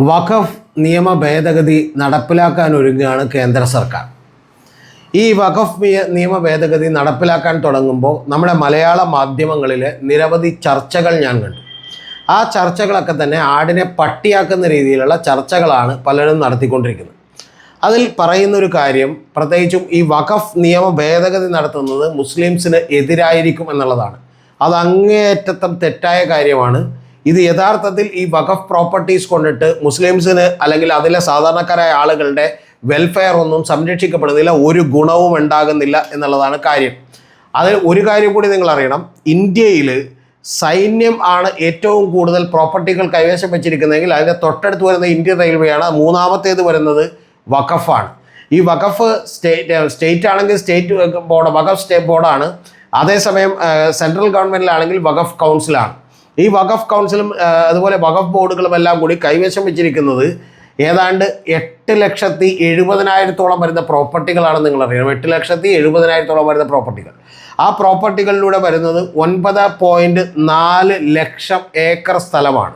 വഖഫ് നിയമ ഭേദഗതി നടപ്പിലാക്കാൻ ഒരുങ്ങുകയാണ് കേന്ദ്ര സർക്കാർ. ഈ വഖഫ് നിയമ ഭേദഗതി നടപ്പിലാക്കാൻ തുടങ്ങുമ്പോൾ നമ്മുടെ മലയാള മാധ്യമങ്ങളിൽ നിരവധി ചർച്ചകൾ ഞാൻ കണ്ടു. ആ ചർച്ചകളൊക്കെ തന്നെ ആടിനെ പട്ടിയാക്കുന്ന രീതിയിലുള്ള ചർച്ചകളാണ് പലരും നടത്തിക്കൊണ്ടിരിക്കുന്നത്. അതിൽ പറയുന്നൊരു കാര്യം പ്രത്യേകിച്ചും ഈ വഖഫ് നിയമ ഭേദഗതി നടത്തുന്നത് മുസ്ലിംസിന് എതിരായിരിക്കും എന്നുള്ളതാണ്. അത് അങ്ങേയറ്റത്തം തെറ്റായ കാര്യമാണ്. ഇത് യഥാർത്ഥത്തിൽ ഈ വഖഫ് പ്രോപ്പർട്ടീസ് കൊണ്ടിട്ട് മുസ്ലിംസിന് അല്ലെങ്കിൽ അതിലെ സാധാരണക്കാരായ ആളുകളുടെ വെൽഫെയർ ഒന്നും സംരക്ഷിക്കപ്പെടുന്നില്ല ഒരു ഗുണവും ഉണ്ടാകുന്നില്ല എന്നുള്ളതാണ് കാര്യം. അതിൽ ഒരു കാര്യം കൂടി നിങ്ങൾ അറിയണം. ഇന്ത്യയിൽ സൈന്യം ആണ് ഏറ്റവും കൂടുതൽ പ്രോപ്പർട്ടികൾ കൈവശം വെച്ചിരിക്കുന്നതെങ്കിൽ അതിന്റെ തൊട്ടടുത്ത് വരുന്ന ഇന്ത്യൻ റെയിൽവേയാണ് മൂന്നാമത്തേത് വരുന്നത് വഖഫാണ് ഈ വഖഫ് സ്റ്റേറ്റ് സ്റ്റേറ്റ് ആണെങ്കിൽ സ്റ്റേറ്റ് ബോർഡ് വഖഫ് സ്റ്റേറ്റ് ബോർഡാണ്. അതേസമയം സെൻട്രൽ ഗവൺമെന്റിലാണെങ്കിൽ വഖഫ് കൗൺസിലാണ് ഈ വഖഫ് കൗൺസിലും അതുപോലെ വഖഫ് ബോർഡുകളും എല്ലാം കൂടി കൈവശം വെച്ചിരിക്കുന്നത് ഏതാണ്ട് എട്ട് ലക്ഷത്തി എഴുപതിനായിരത്തോളം വരുന്ന പ്രോപ്പർട്ടികളാണ് നിങ്ങൾ അറിയണം. എട്ട് ലക്ഷത്തി എഴുപതിനായിരത്തോളം വരുന്ന പ്രോപ്പർട്ടികൾ. ആ പ്രോപ്പർട്ടികളിലൂടെ വരുന്നത് ഒൻപത് പോയിന്റ് നാല് ലക്ഷം ഏക്കർ സ്ഥലമാണ്.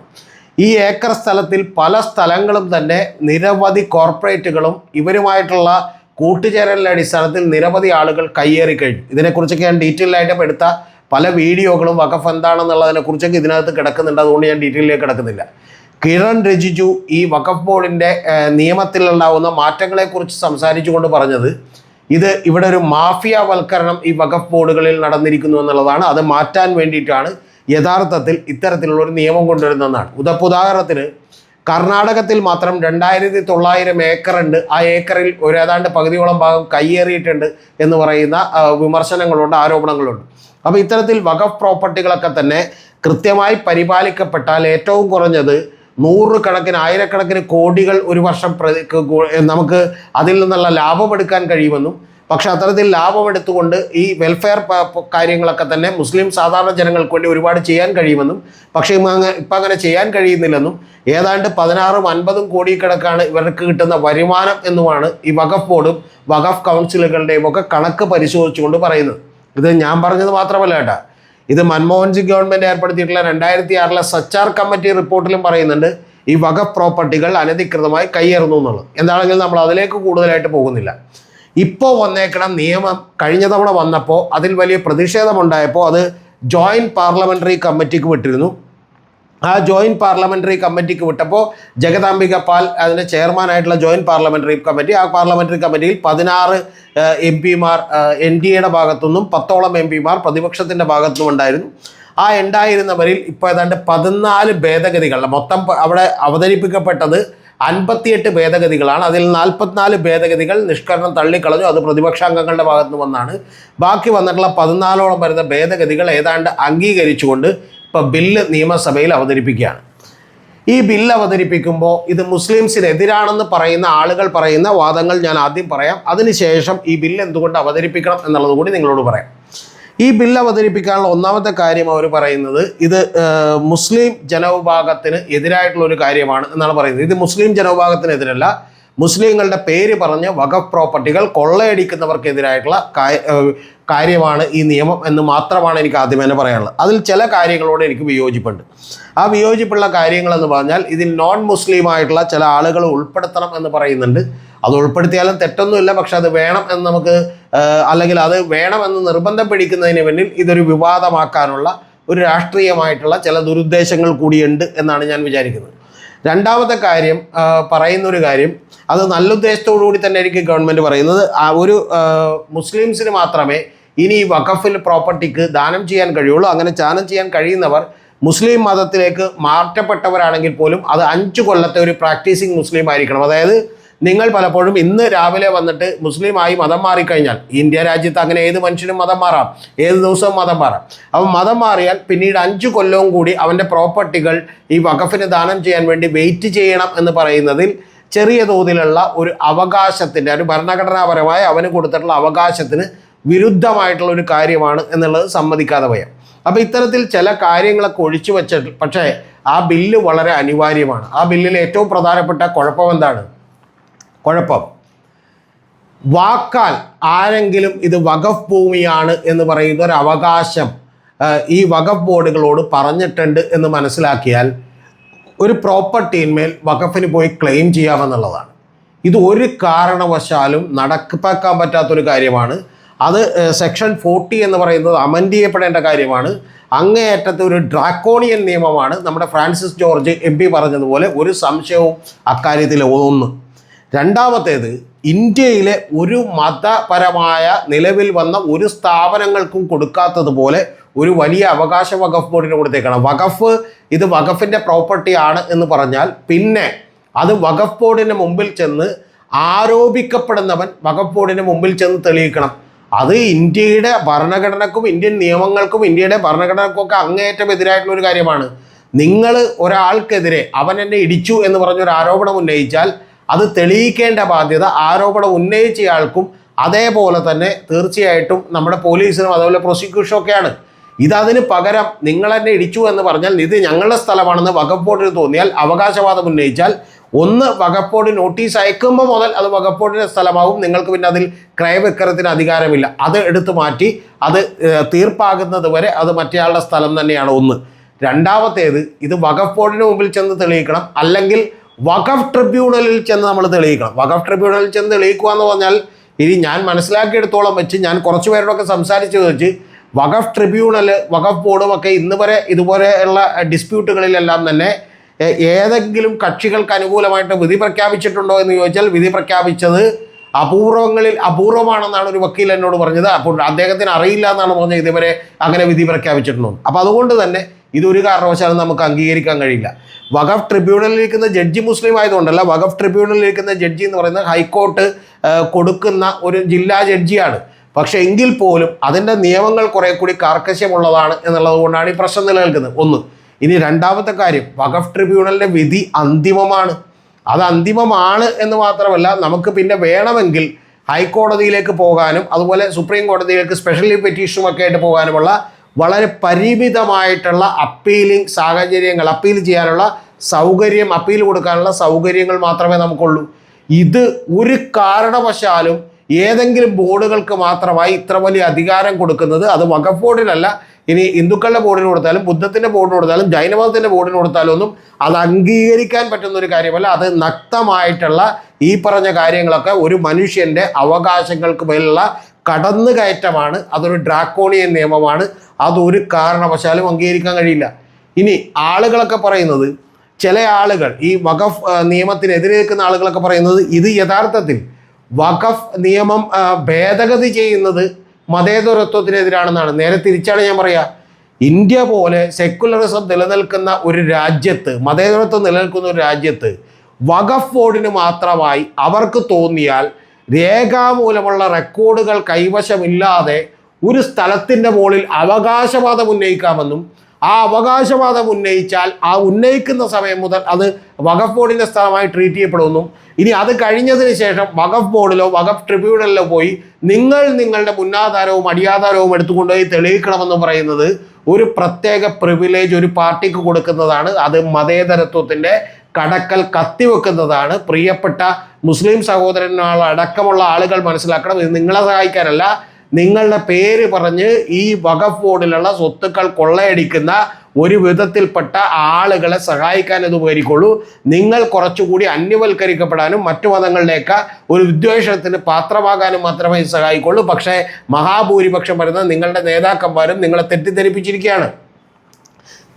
ഈ ഏക്കർ സ്ഥലത്തിൽ പല സ്ഥലങ്ങളും തന്നെ നിരവധി കോർപ്പറേറ്റുകളും ഇവരുമായിട്ടുള്ള കൂട്ടുചേരലിന്റെ അടിസ്ഥാനത്തിൽ നിരവധി ആളുകൾ കയ്യേറി കഴിഞ്ഞു. ഇതിനെക്കുറിച്ചൊക്കെ ഞാൻ ഡീറ്റെയിൽ ആയിട്ട് എടുത്ത പല വീഡിയോകളും വഖഫ് എന്താണെന്നുള്ളതിനെ കുറിച്ചൊക്കെ ഇതിനകത്ത് കിടക്കുന്നുണ്ട്. അതുകൊണ്ട് ഞാൻ ഡീറ്റെയിലേക്ക് കിടക്കുന്നില്ല. കിരൺ രജിജു ഈ വഖഫ് ബോർഡിന്റെ നിയമത്തിലുണ്ടാവുന്ന മാറ്റങ്ങളെക്കുറിച്ച് സംസാരിച്ചുകൊണ്ട് പറഞ്ഞത് ഇത് ഇവിടെ ഒരു മാഫിയവൽക്കരണം ഈ വഖഫ് ബോർഡുകളിൽ നടന്നിരിക്കുന്നു എന്നുള്ളതാണ്. അത് മാറ്റാൻ വേണ്ടിയിട്ടാണ് യഥാർത്ഥത്തിൽ ഇത്തരത്തിലുള്ള ഒരു നിയമം കൊണ്ടുവരുന്നതെന്നാണ്. ഉദാ- ഉദാഹരണത്തിന് കർണാടകത്തിൽ മാത്രം രണ്ടായിരത്തി തൊള്ളായിരം ഏക്കർ ഉണ്ട് ആ ഏക്കറിൽ ഒരു ഏതാണ്ട് പകുതിയോളം ഭാഗം കയ്യേറിയിട്ടുണ്ട് എന്ന് പറയുന്ന വിമർശനങ്ങളുണ്ട് ആരോപണങ്ങളുണ്ട്. അപ്പോൾ ഇത്തരത്തിൽ വഖഫ് പ്രോപ്പർട്ടികളൊക്കെ തന്നെ കൃത്യമായി പരിപാലിക്കപ്പെട്ടാൽ ഏറ്റവും കുറഞ്ഞത് നൂറുകണക്കിന് ആയിരക്കണക്കിന് കോടികൾ ഒരു വർഷം നമുക്ക് അതിൽ നിന്നുള്ള ലാഭമെടുക്കാൻ കഴിയുമെന്നും പക്ഷെ അത്തരത്തിൽ ലാഭമെടുത്തുകൊണ്ട് ഈ വെൽഫെയർ കാര്യങ്ങളൊക്കെ തന്നെ മുസ്ലിം സാധാരണ ജനങ്ങൾക്ക് വേണ്ടി ഒരുപാട് ചെയ്യാൻ കഴിയുമെന്നും പക്ഷേ ഇപ്പം അങ്ങനെ ചെയ്യാൻ കഴിയുന്നില്ലെന്നും ഏതാണ്ട് പതിനാറും അൻപതും കോടി കണക്കാണ് ഇവർക്ക് കിട്ടുന്ന വരുമാനം എന്നുമാണ് ഈ വഖഫ് ബോർഡും വഖഫ് കൗൺസിലുകളുടെയും ഒക്കെ കണക്ക് പരിശോധിച്ചുകൊണ്ട് പറയുന്നത്. ഇത് ഞാൻ പറഞ്ഞത് മാത്രമല്ല കേട്ടാ. ഇത് മൻമോഹൻ സിംഗ് ഗവൺമെന്റ് ഏർപ്പെടുത്തിയിട്ടുള്ള രണ്ടായിരത്തി ആറിലെ സച്ചാർ കമ്മിറ്റി റിപ്പോർട്ടിലും പറയുന്നുണ്ട് ഈ വഖഫ് പ്രോപ്പർട്ടികൾ അനധികൃതമായി കൈയേറുന്നു എന്നുള്ളത്. എന്താണെങ്കിലും നമ്മൾ അതിലേക്ക് കൂടുതലായിട്ട് പോകുന്നില്ല. ഇപ്പോൾ വന്നേക്കണം. നിയമം കഴിഞ്ഞ തവണ വന്നപ്പോൾ അതിൽ വലിയ പ്രതിഷേധമുണ്ടായപ്പോൾ അത് ജോയിന്റ് പാർലമെന്ററി കമ്മിറ്റിക്ക് വിട്ടിരുന്നു. ആ ജോയിന്റ് പാർലമെന്ററി കമ്മിറ്റിക്ക് വിട്ടപ്പോൾ ജഗദാംബിക പാൽ അതിന്റെ ചെയർമാനായിട്ടുള്ള ജോയിന്റ് പാർലമെന്ററി കമ്മിറ്റി ആ പാർലമെന്ററി കമ്മിറ്റിയിൽ പതിനാറ് എം പിമാർ എൻ ഡി എയുടെ ഭാഗത്തുനിന്നും പത്തോളം എം പിമാർ പ്രതിപക്ഷത്തിന്റെ ഭാഗത്തുനിന്നും ഉണ്ടായിരുന്നു. ആ ഉണ്ടായിരുന്നവരിൽ ഇപ്പോൾ ഏതാണ്ട് പതിനാല് ഭേദഗതികൾ മൊത്തം അവിടെ അവതരിപ്പിക്കപ്പെട്ടത് അൻപത്തിയെട്ട് ഭേദഗതികളാണ്. അതിൽ നാൽപ്പത്തിനാല് ഭേദഗതികൾ നിഷ്കരണം തള്ളിക്കളഞ്ഞു. അത് പ്രതിപക്ഷാംഗങ്ങളുടെ ഭാഗത്തു നിന്നാണ്. ബാക്കി വന്നിട്ടുള്ള പതിനാലോളം വരുന്ന ഭേദഗതികൾ ഏതാണ്ട് അംഗീകരിച്ചുകൊണ്ട് ഇപ്പോൾ ബില്ല് നിയമസഭയിൽ അവതരിപ്പിക്കുകയാണ്. ഈ ബില്ല് അവതരിപ്പിക്കുമ്പോൾ ഇത് മുസ്ലിംസിനെതിരാണെന്ന് പറയുന്ന ആളുകൾ പറയുന്ന വാദങ്ങൾ ഞാൻ ആദ്യം പറയാം. അതിനുശേഷം ഈ ബില്ല് എന്തുകൊണ്ട് അവതരിപ്പിക്കണം എന്നുള്ളത് കൂടി നിങ്ങളോട് പറയാം. ഈ ബില്ല് അവതരിപ്പിക്കാനുള്ള ഒന്നാമത്തെ കാര്യം അവർ പറയുന്നത് ഇത് മുസ്ലിം ജനവിഭാഗത്തിന് എതിരായിട്ടുള്ള ഒരു കാര്യമാണ് എന്നാണ് പറയുന്നത്. ഇത് മുസ്ലിം ജനവിഭാഗത്തിനെതിരല്ല. മുസ്ലിങ്ങളുടെ പേര് പറഞ്ഞ് വഖഫ് പ്രോപ്പർട്ടികൾ കൊള്ളയടിക്കുന്നവർക്കെതിരായിട്ടുള്ള കാര്യമാണ് ഈ നിയമം എന്ന് മാത്രമാണ് എനിക്ക് ആദ്യം തന്നെ പറയാനുള്ളത്. അതിൽ ചില കാര്യങ്ങളോട് എനിക്ക് വിയോജിപ്പുണ്ട്. ആ വിയോജിപ്പുള്ള കാര്യങ്ങളെന്ന് പറഞ്ഞാൽ ഇതിൽ നോൺ മുസ്ലിം ആയിട്ടുള്ള ചില ആളുകൾ ഉൾപ്പെടുത്തണം എന്ന് പറയുന്നുണ്ട്. അത് ഉൾപ്പെടുത്തിയാലും തെറ്റൊന്നുമില്ല പക്ഷെ അത് വേണം എന്ന് നമുക്ക് അല്ലെങ്കിൽ അത് വേണമെന്ന് നിർബന്ധം പിടിക്കുന്നതിന് പിന്നിൽ ഇതൊരു വിവാദമാക്കാനുള്ള ഒരു രാഷ്ട്രീയമായിട്ടുള്ള ചില ദുരുദ്ദേശങ്ങൾ കൂടിയുണ്ട് എന്നാണ് ഞാൻ വിചാരിക്കുന്നത്. രണ്ടാമത്തെ കാര്യം പറയുന്ന ഒരു കാര്യം അത് നല്ല ഉദ്ദേശത്തോടു കൂടി തന്നെ ആയിരിക്കും ഗവൺമെന്റ് പറയുന്നത് ഒരു മുസ്ലിംസിന് മാത്രമേ ഇനി വഖഫിൽ പ്രോപ്പർട്ടിക്ക് ദാനം ചെയ്യാൻ കഴിയുള്ളൂ. അങ്ങനെ ദാനം ചെയ്യാൻ കഴിയുന്നവർ മുസ്ലിം മതത്തിലേക്ക് മാറ്റപ്പെട്ടവരാണെങ്കിൽ പോലും അത് അഞ്ച് കൊല്ലത്തെ ഒരു പ്രാക്ടീസിങ് മുസ്ലിം ആയിരിക്കണം. അതായത് നിങ്ങൾ പലപ്പോഴും ഇന്ന് രാവിലെ വന്നിട്ട് മുസ്ലിമായി മതം മാറിക്കഴിഞ്ഞാൽ ഇന്ത്യ രാജ്യത്ത് അങ്ങനെ ഏത് മനുഷ്യനും മതം മാറാം. ഏത് ദിവസവും മതം മാറാം. അപ്പം മതം മാറിയാൽ പിന്നീട് അഞ്ച് കൊല്ലവും കൂടി അവന്റെ പ്രോപ്പർട്ടികൾ ഈ വഖഫിന് ദാനം ചെയ്യാൻ വേണ്ടി വെയിറ്റ് ചെയ്യണം എന്ന് പറയുന്നതിൽ ചെറിയ തോതിലുള്ള ഒരു അവകാശത്തിന്റെ ഒരു ഭരണഘടനാപരമായ അവന് കൊടുത്തിട്ടുള്ള അവകാശത്തിന് വിരുദ്ധമായിട്ടുള്ള ഒരു കാര്യമാണ് എന്നുള്ളത് സമ്മതിക്കാതെ വയ്യം. അപ്പോൾ ഇത്തരത്തിൽ ചില കാര്യങ്ങളൊക്കെ ഒഴിച്ചു വെച്ചിട്ട് പക്ഷേ ആ ബില്ല് വളരെ അനിവാര്യമാണ്. ആ ബില്ലിൽ ഏറ്റവും പ്രധാനപ്പെട്ട കുഴപ്പം എന്താണ്? കുഴപ്പം. വാക്കാൽ ആരെങ്കിലും ഇത് വഖഫ് ഭൂമിയാണ് എന്ന് പറയുന്ന ഒരു അവകാശം ഈ വഖഫ് ബോർഡുകളോട് പറഞ്ഞിട്ടുണ്ട് എന്ന് മനസ്സിലാക്കിയാൽ ഒരു പ്രോപ്പർട്ടിയിന്മേൽ വഖഫിന് പോയി ക്ലെയിം ചെയ്യാമെന്നുള്ളതാണ്. ഇത് ഒരു കാരണവശാലും നടപ്പാക്കാൻ പറ്റാത്തൊരു കാര്യമാണ്. അത് സെക്ഷൻ ഫോർട്ടി എന്ന് പറയുന്നത് അമൻഡ് ചെയ്യപ്പെടേണ്ട കാര്യമാണ്. അങ്ങേയറ്റത്തെ ഒരു ഡ്രാക്കോണിയൻ നിയമമാണ് നമ്മുടെ ഫ്രാൻസിസ് ജോർജ് എം പി പറഞ്ഞതുപോലെ ഒരു സംശയവും അക്കാര്യത്തിൽ ഒന്ന്. രണ്ടാമത്തേത് ഇന്ത്യയിലെ ഒരു മതപരമായ നിലവിൽ വന്ന ഒരു സ്ഥാപനങ്ങൾക്കും കൊടുക്കാത്തതുപോലെ ഒരു വലിയ അവകാശ വഖഫ് ബോർഡിന് കൊടുത്തേക്കണം. വഖഫ് ഇത് വഖഫിന്റെ പ്രോപ്പർട്ടി ആണ് എന്ന് പറഞ്ഞാൽ പിന്നെ അത് വഖഫ് ബോർഡിന് മുമ്പിൽ ചെന്ന് ആരോപിക്കപ്പെടുന്നവൻ വഖഫ് ബോർഡിന് മുമ്പിൽ ചെന്ന് തെളിയിക്കണം. അത് ഇന്ത്യയുടെ ഭരണഘടനക്കും ഇന്ത്യൻ നിയമങ്ങൾക്കും ഇന്ത്യയുടെ ഭരണഘടനക്കും ഒക്കെ അങ്ങേയറ്റം എതിരായിട്ടുള്ള ഒരു കാര്യമാണ്. നിങ്ങൾ ഒരാൾക്കെതിരെ അവൻ എന്നെ ഇടിച്ചു എന്ന് പറഞ്ഞൊരു ആരോപണം ഉന്നയിച്ചാൽ അത് തെളിയിക്കേണ്ട ബാധ്യത ആരോപണം ഉന്നയിച്ചയാൾക്കും അതേപോലെ തന്നെ തീർച്ചയായിട്ടും നമ്മുടെ പോലീസിനും അതേപോലെ പ്രോസിക്യൂഷനും ഒക്കെയാണ്. ഇതതിന് പകരം നിങ്ങൾ എന്നെ ഇടിച്ചു എന്ന് പറഞ്ഞാൽ ഇത് ഞങ്ങളുടെ സ്ഥലമാണെന്ന് വകുപ്പ് തോന്നിയാൽ അവകാശവാദം ഉന്നയിച്ചാൽ ഒന്ന് വകപ്പോട് നോട്ടീസ് അയക്കുമ്പോൾ മുതൽ അത് വകപ്പോടിന്റെ സ്ഥലമാകും നിങ്ങൾക്ക് പിന്നെ അതിൽ ക്രയവിക്രയത്തിന് അധികാരമില്ല. അത് എടുത്തു മാറ്റി അത് തീർപ്പാകുന്നത് വരെ അത് മറ്റേയാളുടെ സ്ഥലം തന്നെയാണ് ഒന്ന്. രണ്ടാമത്തേത് ഇത് വഖഫ് മുമ്പിൽ ചെന്ന് തെളിയിക്കണം. അല്ലെങ്കിൽ വഖഫ് ട്രിബ്യൂണലിൽ ചെന്ന് നമ്മൾ തെളിയിക്കണം. വഖഫ് ട്രിബ്യൂണലിൽ ചെന്ന് തെളിയിക്കുക എന്ന് പറഞ്ഞാൽ ഇനി ഞാൻ മനസ്സിലാക്കിയെടുത്തോളം വെച്ച് ഞാൻ കുറച്ച് പേരോടൊക്കെ സംസാരിച്ച് വെച്ച് വഖഫ് ട്രിബ്യൂണൽ വഖഫ് ബോർഡും ഒക്കെ ഇന്ന് വരെ ഇതുപോലെയുള്ള ഡിസ്പ്യൂട്ടുകളിലെല്ലാം തന്നെ ഏതെങ്കിലും കക്ഷികൾക്ക് അനുകൂലമായിട്ട് വിധി പ്രഖ്യാപിച്ചിട്ടുണ്ടോ എന്ന് ചോദിച്ചാൽ വിധി പ്രഖ്യാപിച്ചത് അപൂർവങ്ങളിൽ അപൂർവമാണെന്നാണ് ഒരു വക്കീൽ എന്നോട് പറഞ്ഞത്. അപ്പോൾ അദ്ദേഹത്തിന് അറിയില്ല എന്നാണ് പറഞ്ഞത്. ഇതുവരെ അങ്ങനെ വിധി പ്രഖ്യാപിച്ചിട്ടുണ്ടോ അപ്പോൾ അതുകൊണ്ട് തന്നെ ഇതൊരു കാരണവശാലും നമുക്ക് അംഗീകരിക്കാൻ കഴിയില്ല. വഖഫ് ട്രിബ്യൂണലിൽ ഇരിക്കുന്ന ജഡ്ജി മുസ്ലിം ആയതുകൊണ്ടല്ല വഖഫ് ട്രിബ്യൂണലിൽ ഇരിക്കുന്ന ജഡ്ജി എന്ന് പറയുന്നത് ഹൈക്കോർട്ട് കൊടുക്കുന്ന ഒരു ജില്ലാ ജഡ്ജിയാണ്. പക്ഷേ എങ്കിൽ പോലും അതിന്റെ നിയമങ്ങൾ കുറേ കൂടി കാർക്കശ്യമുള്ളതാണ് എന്നുള്ളത് കൊണ്ടാണ് ഈ പ്രശ്നം നിലനിൽക്കുന്നത്. ഒന്ന് ഇനി രണ്ടാമത്തെ കാര്യം വഖഫ് ട്രിബ്യൂണലിന്റെ വിധി അന്തിമമാണ്. അത് അന്തിമമാണ് എന്ന് മാത്രമല്ല നമുക്ക് പിന്നെ വേണമെങ്കിൽ ഹൈക്കോടതിയിലേക്ക് പോകാനും അതുപോലെ സുപ്രീം കോടതിയിലേക്ക് സ്പെഷ്യലി പെറ്റീഷനും ഒക്കെ ആയിട്ട് പോകാനുമുള്ള വളരെ പരിമിതമായിട്ടുള്ള അപ്പീലിംഗ് സാഹചര്യങ്ങൾ അപ്പീൽ ചെയ്യാനുള്ള സൗകര്യം അപ്പീൽ കൊടുക്കാനുള്ള സൗകര്യങ്ങൾ മാത്രമേ നമുക്കുള്ളൂ. ഇത് ഒരു കാരണവശാലും ഏതെങ്കിലും ബോർഡുകൾക്ക് മാത്രമായി ഇത്ര വലിയ അധികാരം കൊടുക്കുന്നത് അത് വഖഫ് ബോർഡിനല്ല ഇനി ഹിന്ദുക്കളുടെ ബോർഡിന് കൊടുത്താലും ബുദ്ധത്തിന്റെ ബോർഡിന് കൊടുത്താലും ജൈനമതത്തിന്റെ ബോർഡിന് കൊടുത്താലും ഒന്നും അത് അംഗീകരിക്കാൻ പറ്റുന്ന ഒരു കാര്യമല്ല. അത് നക്തമായിട്ടുള്ള ഈ പറഞ്ഞ കാര്യങ്ങളൊക്കെ ഒരു മനുഷ്യന്റെ അവകാശങ്ങൾക്ക് മേലുള്ള കടന്നുകയറ്റമാണ്. അതൊരു ഡ്രാക്കോണിയൻ നിയമമാണ്. അതൊരു കാരണവശാലും അംഗീകരിക്കാൻ കഴിയില്ല. ഇനി ആളുകളൊക്കെ പറയുന്നത് ചില ആളുകൾ ഈ വഖഫ് നിയമത്തിനെതിരെ നിൽക്കുന്ന ആളുകളൊക്കെ പറയുന്നത് ഇത് യഥാർത്ഥത്തിൽ വഖഫ് നിയമം ഭേദഗതി ചെയ്യുന്നത് മതേതരത്വത്തിനെതിരാണെന്നാണ്. നേരെ തിരിച്ചാണ് ഞാൻ പറയുക ഇന്ത്യ പോലെ സെക്കുലറിസം നിലനിൽക്കുന്ന ഒരു രാജ്യത്ത് മതേതരത്വം നിലനിൽക്കുന്ന ഒരു രാജ്യത്ത് വഖഫ് ബോർഡിന് മാത്രമായി അവർക്ക് തോന്നിയാൽ രേഖാമൂലമുള്ള റെക്കോർഡുകൾ കൈവശമില്ലാതെ ഒരു സ്ഥലത്തിന്റെ മുകളിൽ അവകാശവാദം ഉന്നയിക്കാമെന്നും ആ അവകാശവാദം ഉന്നയിച്ചാൽ ആ ഉന്നയിക്കുന്ന സമയം മുതൽ അത് വഖഫ് ബോർഡിന്റെ സ്ഥലമായി ട്രീറ്റ് ചെയ്യപ്പെടുമെന്നും ഇനി അത് കഴിഞ്ഞതിന് ശേഷം വഖഫ് ബോർഡിലോ വഖഫ് ട്രിബ്യൂണലിലോ പോയി നിങ്ങൾ നിങ്ങളുടെ മുന്നാധാരവും അടിയാധാരവും എടുത്തുകൊണ്ടുപോയി തെളിയിക്കണമെന്ന് പറയുന്നത് ഒരു പ്രത്യേക പ്രിവിലേജ് ഒരു പാർട്ടിക്ക് കൊടുക്കുന്നതാണ്. അത് മതേതരത്വത്തിന്റെ കടക്കൽ കത്തിവെക്കുന്നതാണ്. പ്രിയപ്പെട്ട മുസ്ലിം സഹോദരന്മാർ അടക്കമുള്ള ആളുകൾ മനസ്സിലാക്കണം. ഇത് നിങ്ങളെ സഹായിക്കാനല്ല നിങ്ങളുടെ പേര് പറഞ്ഞ് ഈ വഖഫ് ബോർഡിലുള്ള സ്വത്തുക്കൾ കൊള്ളയടിക്കുന്ന ഒരു വിധത്തിൽപ്പെട്ട ആളുകളെ സഹായിക്കാൻ ഇത് ഉപകരിക്കുള്ളൂ. നിങ്ങൾ കുറച്ചുകൂടി അന്യവൽക്കരിക്കപ്പെടാനും മറ്റു മതങ്ങളിലേക്ക് ഒരു വിദ്വേഷത്തിന് പാത്രമാകാനും മാത്രമേ സഹായിക്കുള്ളൂ. പക്ഷേ മഹാഭൂരിപക്ഷം വരുന്ന നിങ്ങളുടെ നേതാക്കന്മാരും നിങ്ങളെ തെറ്റിദ്ധരിപ്പിച്ചിരിക്കുകയാണ്.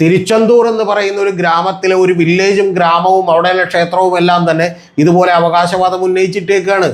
തിരുച്ചെന്തൂർ എന്ന് പറയുന്ന ഒരു ഗ്രാമത്തിലെ ഒരു വില്ലേജും ഗ്രാമവും അവിടെയുള്ള ക്ഷേത്രവും എല്ലാം തന്നെ ഇതുപോലെ അവകാശവാദം ഉന്നയിച്ചിട്ടേക്കാണ്.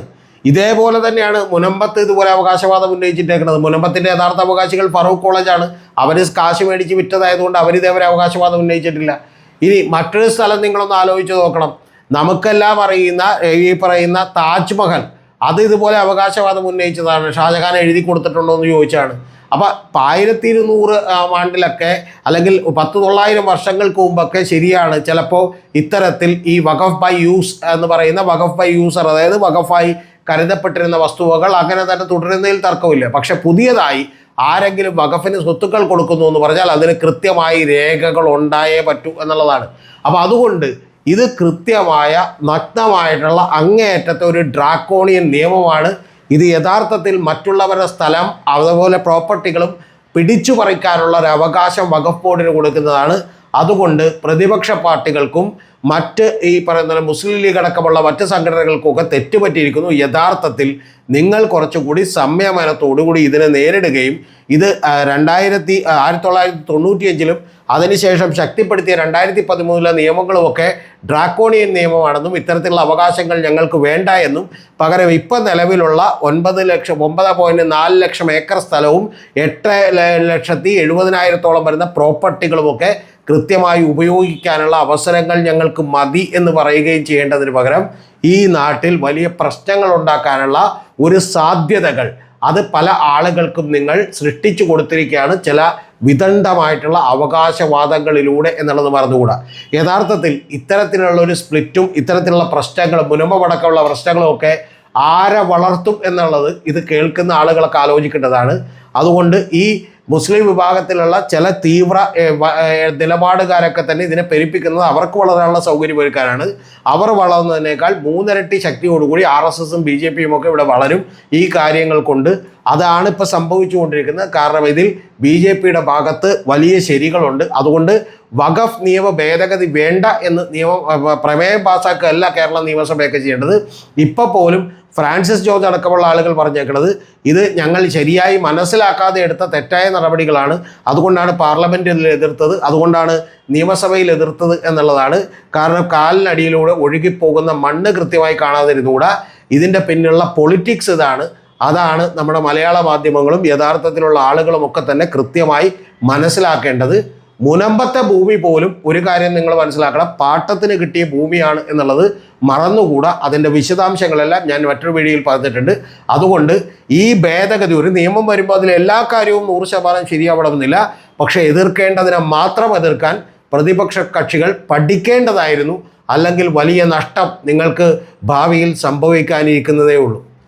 ഇതേപോലെ തന്നെയാണ് മുനമ്പത്ത് ഇതുപോലെ അവകാശവാദം ഉന്നയിച്ചിട്ടേക്കുന്നത്. മുനമ്പത്തിന്റെ യഥാർത്ഥ അവകാശികൾ ഫറൂഖ് കോളേജാണ് അവർ കാശ് മേടിച്ച് വിറ്റതായതുകൊണ്ട് അവരിതേവരെ അവകാശവാദം ഉന്നയിച്ചിട്ടില്ല. ഇനി മറ്റൊരു സ്ഥലം നിങ്ങളൊന്ന് ആലോചിച്ച് നോക്കണം. നമുക്കെല്ലാം അറിയുന്ന ഈ പറയുന്ന താജ്മഹൽ. അത് ഇതുപോലെ അവകാശവാദം ഉന്നയിച്ചതാണ്. ഷാജഹാൻ എഴുതി കൊടുത്തിട്ടുണ്ടോ എന്ന് ചോദിച്ചാണ്. അപ്പോൾ ആയിരത്തി ഇരുന്നൂറ് ആണ്ടിലൊക്കെ അല്ലെങ്കിൽ പത്ത് തൊള്ളായിരം വർഷങ്ങൾക്ക് മുമ്പൊക്കെ ശരിയാണ്. ചിലപ്പോൾ ഇത്തരത്തിൽ ഈ വഖഫ് ബൈ യൂസ് എന്ന് പറയുന്ന വഖഫ് ബൈ യൂസർ അതായത് വഖഫായി കരുതപ്പെട്ടിരുന്ന വസ്തുവകൾ അങ്ങനെ തന്നെ തുടരുന്നതിൽ തർക്കമില്ല. പക്ഷെ പുതിയതായി ആരെങ്കിലും വഖഫിന് സ്വത്തുക്കൾ കൊടുക്കുന്നു എന്ന് പറഞ്ഞാൽ അതിന് കൃത്യമായി രേഖകൾ ഉണ്ടായേ പറ്റൂ എന്നുള്ളതാണ്. അപ്പോൾ അതുകൊണ്ട് ഇത് കൃത്യമായ നഗ്നമായിട്ടുള്ള അങ്ങേയറ്റത്തെ ഒരു ഡ്രാക്കോണിയൻ നിയമമാണ് ഇത് യഥാർത്ഥത്തിൽ മറ്റുള്ളവരുടെ സ്ഥലം അതുപോലെ പ്രോപ്പർട്ടികളും പിടിച്ചു പറിക്കാനുള്ള ഒരു അവകാശം വഖഫ് ബോർഡിന് കൊടുക്കുന്നതാണ്. അതുകൊണ്ട് പ്രതിപക്ഷ പാർട്ടികൾക്കും മറ്റ് ഈ പറയുന്ന മുസ്ലിം ലീഗ് അടക്കമുള്ള മറ്റ് സംഘടനകൾക്കൊക്കെ തെറ്റുപറ്റിയിരിക്കുന്നു. യഥാർത്ഥത്തിൽ നിങ്ങൾ കുറച്ചുകൂടി സംയമനത്തോടുകൂടി ഇതിനെ നേരിടുകയും ഇത് രണ്ടായിരത്തി ആയിരത്തി തൊള്ളായിരത്തി തൊണ്ണൂറ്റിയഞ്ചിലും അതിനുശേഷം ശക്തിപ്പെടുത്തിയ രണ്ടായിരത്തി പതിമൂന്നിലെ നിയമങ്ങളുമൊക്കെ ഡ്രാക്കോണിയൻ നിയമമാണെന്നും ഇത്തരത്തിലുള്ള അവകാശങ്ങൾ ഞങ്ങൾക്ക് വേണ്ട എന്നും പകരം ഇപ്പം നിലവിലുള്ള ഒൻപത് ലക്ഷം ഒമ്പത് പോയിന്റ് നാല് ലക്ഷം ഏക്കർ സ്ഥലവും എട്ട് ലക്ഷത്തി എഴുപതിനായിരത്തോളം വരുന്ന പ്രോപ്പർട്ടികളുമൊക്കെ കൃത്യമായി ഉപയോഗിക്കാനുള്ള അവസരങ്ങൾ ഞങ്ങൾക്ക് മതി എന്ന് പറയുകയും ചെയ്യേണ്ടതിന് പകരം ഈ നാട്ടിൽ വലിയ പ്രശ്നങ്ങൾ ഉണ്ടാക്കാനുള്ള ഒരു സാധ്യതകൾ. അത് പല ആളുകൾക്കും നിങ്ങൾ സൃഷ്ടിച്ചു കൊടുത്തിരിക്കുകയാണ്. ചില വിദണ്ഡമായിട്ടുള്ള അവകാശവാദങ്ങളിലൂടെ എന്നുള്ളത് മറന്നുകൂടാ. യഥാർത്ഥത്തിൽ ഇത്തരത്തിലുള്ള ഒരു സ്പ്ലിറ്റും ഇത്തരത്തിലുള്ള പ്രശ്നങ്ങളും മുനമ്പടക്കമുള്ള പ്രശ്നങ്ങളും ഒക്കെ ആരെ വളർത്തും എന്നുള്ളത് ഇത് കേൾക്കുന്ന ആളുകളൊക്കെ ആലോചിക്കേണ്ടതാണ്. അതുകൊണ്ട് ഈ മുസ്ലിം വിഭാഗത്തിലുള്ള ചില തീവ്ര നിലപാടുകാരൊക്കെ തന്നെ ഇതിനെ പെരുപ്പിക്കുന്നത് അവർക്ക് വളരാനുള്ള സൗകര്യമൊരുക്കാനാണ് അവർ വളർന്നതിനേക്കാൾ മൂന്നിരട്ടി ശക്തിയോടുകൂടി ആർ എസ് എസും ബി ജെ പിയും ഒക്കെ ഇവിടെ വളരും ഈ കാര്യങ്ങൾ കൊണ്ട്. അതാണ് ഇപ്പോൾ സംഭവിച്ചുകൊണ്ടിരിക്കുന്നത്. കാരണം ഇതിൽ ബി ജെ പിയുടെ ഭാഗത്ത് വലിയ ശരികളുണ്ട്. അതുകൊണ്ട് വഖഫ് നിയമ ഭേദഗതി വേണ്ട എന്ന് നിയമം പ്രമേയം പാസ്സാക്കുകയല്ല കേരള നിയമസഭയൊക്കെ ചെയ്യേണ്ടത്. ഇപ്പോൾ പോലും ഫ്രാൻസിസ് ജോർജ് അടക്കമുള്ള ആളുകൾ പറഞ്ഞേക്കുന്നത് ഇത് ഞങ്ങൾ ശരിയായി മനസ്സിലാക്കാതെ എടുത്ത തെറ്റായ നടപടികളാണ്. അതുകൊണ്ടാണ് പാർലമെന്റിൽ എതിർത്തത് അതുകൊണ്ടാണ് നിയമസഭയിൽ എതിർത്തത് എന്നുള്ളതാണ്. കാരണം കാലിനടിയിലൂടെ ഒഴുകിപ്പോകുന്ന മണ്ണ് കൃത്യമായി കാണാതിരുന്നുകൂടാ ഇതിന്റെ പിന്നിലുള്ള പൊളിറ്റിക്സ് ഇതാണ്. അതാണ് നമ്മുടെ മലയാള മാധ്യമങ്ങളും യഥാർത്ഥത്തിലുള്ള ആളുകളും ഒക്കെ തന്നെ കൃത്യമായി മനസ്സിലാക്കേണ്ടത്. മുനമ്പത്തെ ഭൂമി പോലും ഒരു കാര്യം നിങ്ങൾ മനസ്സിലാക്കണം. പാട്ടത്തിന് കിട്ടിയ ഭൂമിയാണ് എന്നുള്ളത് മറന്നുകൂടാ. അതിന്റെ വിശദാംശങ്ങളെല്ലാം ഞാൻ മറ്റൊരു വീഡിയോയിൽ പറഞ്ഞിട്ടുണ്ട്. അതുകൊണ്ട് ഈ ഭേദഗതി ഒരു നിയമം വരുമ്പോൾ അതിൽ എല്ലാ കാര്യവും നൂറ് ശതമാനം ശരിയാവണമെന്നില്ല. പക്ഷേ എതിർക്കേണ്ടതിനെ മാത്രം എതിർക്കാൻ പ്രതിപക്ഷ കക്ഷികൾ പഠിക്കേണ്ടതായിരുന്നു. അല്ലെങ്കിൽ വലിയ നഷ്ടം നിങ്ങൾക്ക് ഭാവിയിൽ സംഭവിക്കാനിരിക്കുന്നതേ ഉള്ളൂ.